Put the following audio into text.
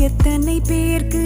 எத்தனை பேர்க்கு